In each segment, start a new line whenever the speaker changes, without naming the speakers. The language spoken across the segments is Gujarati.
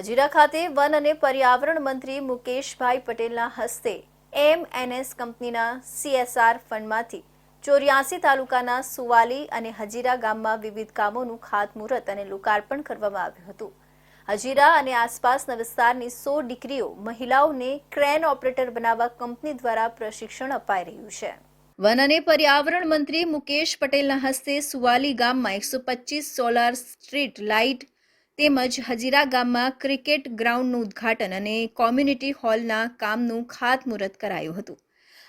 હજીરા ખાતે વન અને પર્યાવરણ મંત્રી મુકેશભાઈ પટેલના હસ્તે એમએનએસ કંપનીના સીએસઆર ફંડમાંથી ચોર્યાસી તાલુકાના સુવાલી અને હજીરા ગામમાં વિવિધ કામોનું ખાતમુહૂર્ત અને લોકાર્પણ કરવામાં આવ્યું હતું. હજીરા અને આસપાસના વિસ્તારની સો દીકરીઓ મહિલાઓને ક્રેન ઓપરેટર બનાવવા કંપની દ્વારા પ્રશિક્ષણ અપાઈ રહ્યું છે. વન અને પર્યાવરણ મંત્રી મુકેશ પટેલના હસ્તે સુવાલી ગામમાં એકસો સોલાર સ્ટ્રીટ લાઇટ તેમજ હજીરા ગામમાં ક્રિકેટ ગ્રાઉન્ડનું ઉદ્ઘાટન અને કોમ્યુનિટી હોલના કામનું ખાતમુહૂર્ત કરાયું હતું.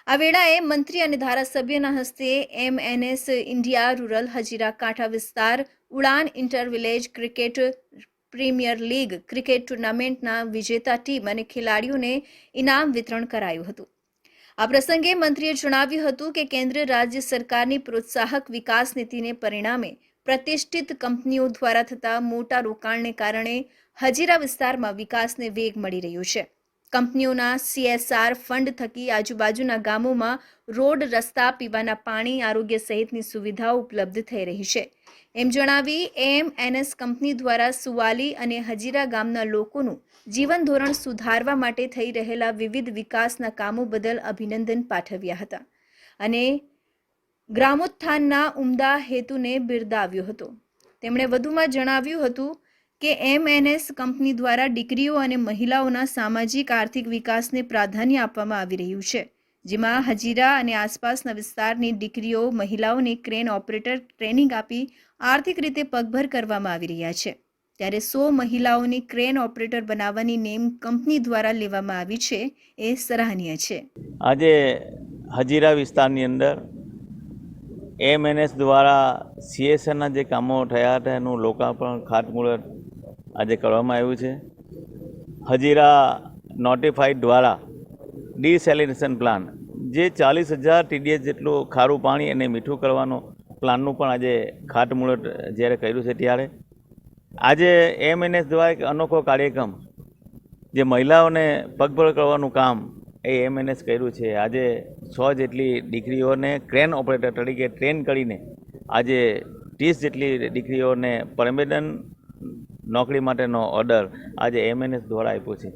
આ વેળાએ મંત્રી અને ધારાસભ્યના હસ્તે એમએનએસ ઇન્ડિયા રૂરલ હજીરા કાંઠા વિસ્તાર, Udaan inter village cricket premier league, cricket ટુર્નામેન્ટના વિજેતા ટીમ અને ખેલાડીઓને ઇનામ વિતરણ કરાયું હતું. આ પ્રસંગે મંત્રીએ જણાવ્યું હતું કે કેન્દ્ર રાજ્ય સરકારની પ્રોત્સાહક વિકાસ નીતિને પરિણામે પ્રતિષ્ઠિત કંપનીઓ દ્વારા થતા મોટા રોકાણને કારણે હજીરા વિસ્તારમાં વિકાસને વેગ મળી રહ્યો છે. કંપનીઓના સીએસઆર ફંડ થકી આજુબાજુના ગામોમાં રોડ, રસ્તા, પીવાના પાણી, આરોગ્ય સહિતની સુવિધાઓ ઉપલબ્ધ થઈ રહી છે. એમ જણાવી એમએનએસ કંપની દ્વારા સુવાલી અને હજીરા ગામના લોકોનું જીવન ધોરણ સુધારવા માટે થઈ રહેલા વિવિધ વિકાસના કામો બદલ અભિનંદન પાઠવ્યા હતા. અને ગ્રામોત્થાનના ઉમદા હેતુને બિરદાવ્યો હતો. તેમણે વધુમાં જણાવ્યું હતું કે એમએનએસ કંપની દ્વારા દીકરીઓ અને મહિલાઓના સામાજિક આર્થિક વિકાસને પ્રાધાન્ય આપવામાં આવી રહ્યું છે, જેમાં હજીરા અને આસપાસના વિસ્તારની દીકરીઓ, મહિલાઓને ક્રેન ઓપરેટર ટ્રેનિંગ આપી આર્થિક રીતે પગભર કરવામાં આવી રહ્યા છે. ત્યારે સો મહિલાઓની ક્રેન ઓપરેટર બનાવવાની નેમ કંપની દ્વારા લેવામાં આવી છે એ સરાહનીય છે.
આજે હજીરા વિસ્તારની અંદર એમએનએસ દ્વારા સીએસઆરના જે કામો થયા હતા, એનું લોકાર્પણ ખાતમુહૂર્ત આજે કરવામાં આવ્યું છે. હજીરા નોટિફાઈડ દ્વારા ડિસેલિનેશન પ્લાન જે ચાલીસ હજાર ટીડીએસ જેટલું ખારું પાણી અને મીઠું કરવાનો પ્લાનનું પણ આજે ખાતમુહૂર્ત જ્યારે કર્યું છે ત્યારે. આજે એમએનએસ દ્વારા એક અનોખો કાર્યક્રમ, જે મહિલાઓને પગભર કરવાનું કામ એ એમએનએસ કર્યું છે. આજે સો જેટલી દીકરીઓને ક્રેન ઓપરેટર તરીકે ટ્રેન કરીને આજે ત્રીસ જેટલી દીકરીઓને પરમેદન નોકરી માટેનો ઓર્ડર આજે એમએનએસ દ્વારા આપ્યો છે.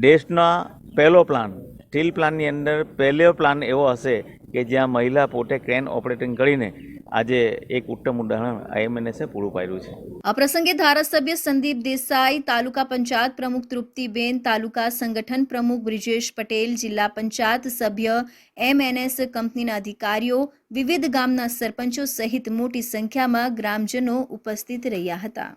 દેશના પહેલો પ્લાન સ્ટીલ પ્લાનની અંદર પહેલો પ્લાન એવો હશે કે જ્યાં મહિલા પોતે ક્રેન ઓપરેટિંગ કરીને આજે એક ઉત્તમ ઉદાહરણ આઈએમએનએસે પૂરું પાડ્યું છે.
આ પ્રસંગે ધારાસભ્ય સંદીપ દેસાઈ, તાલુકા પંચાયત પ્રમુખ તૃપ્તિબેન, તાલુકા સંગઠન પ્રમુખ બ્રિજેશ પટેલ, જિલ્લા પંચાયત સભ્ય એમએનએસ કંપનીના અધિકારીઓ, વિવિધ ગામના સરપંચો સહિત મોટી સંખ્યામાં ગ્રામજનો ઉપસ્થિત રહ્યા હતા.